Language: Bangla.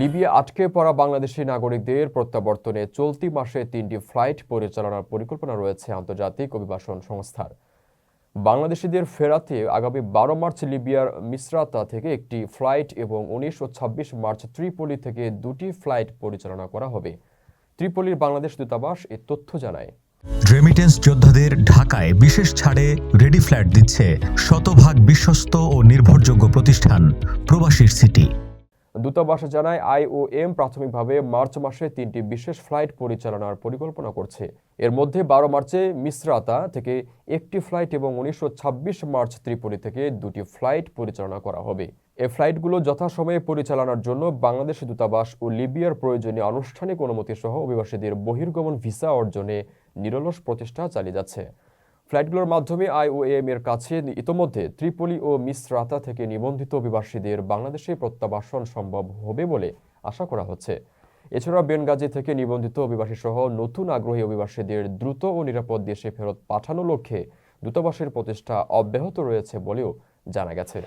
লিবিয়া আটকে পড়া বাংলাদেশি নাগরিকদের প্রত্যাবর্তনে চলতি মাসে তিনটি ফ্লাইট পরিচালনার পরিকল্পনা রয়েছে আন্তর্জাতিক অভিবাসন সংস্থার। বাংলাদেশিদের ফেরাতে আগামী বারো মার্চ লিবিয়ার মিসরাতা থেকে একটি ফ্লাইট এবং উনিশ ও ছাব্বিশ মার্চ ত্রিপলি থেকে দুটি ফ্লাইট পরিচালনা করা হবে। ত্রিপলির বাংলাদেশ দূতাবাস এ তথ্য জানায়। রেমিটেন্স যোদ্ধাদের ঢাকায় বিশেষ ছাড়ে রেডি ফ্ল্যাট দিচ্ছে শতভাগ বিশ্বস্ত ও নির্ভরযোগ্য প্রতিষ্ঠান প্রবাসীর সিটি। দূতাবাস জানায়, আইওএম প্রাথমিকভাবে মার্চ মাসে তিনটি বিশেষ ফ্লাইট পরিচালনার পরিকল্পনা করছে। এর মধ্যে বারো মার্চে মিশ্রাতা থেকে একটি ফ্লাইট এবং উনিশশো ছাব্বিশ মার্চ ত্রিপুরি থেকে দুটি ফ্লাইট পরিচালনা করা হবে। এই ফ্লাইটগুলো যথাসময়ে পরিচালনার জন্য বাংলাদেশ দূতাবাস ও লিবিয়ার প্রয়োজনীয় আনুষ্ঠানিক অনুমতি সহ অভিবাসীদের বহির্গমন ভিসা অর্জনে নিরলস প্রচেষ্টা চালিয়ে যাচ্ছে। ফ্লাইটগুলোর মাধ্যমে আইওএম এর কাছে ইতোমধ্যে ত্রিপলি ও মিসরাতা থেকে নিবন্ধিত অভিবাসীদের বাংলাদেশে প্রত্যাবাসন সম্ভব হবে বলে আশা করা হচ্ছে। এছাড়া বেনগাজি থেকে নিবন্ধিত অভিবাসী সহ নতুন আগ্রহী অভিবাসীদের দ্রুত ও নিরাপদ দেশে ফেরত পাঠানোর লক্ষ্যে দূতাবাসের প্রচেষ্টা অব্যাহত রয়েছে বলেও জানা গেছে।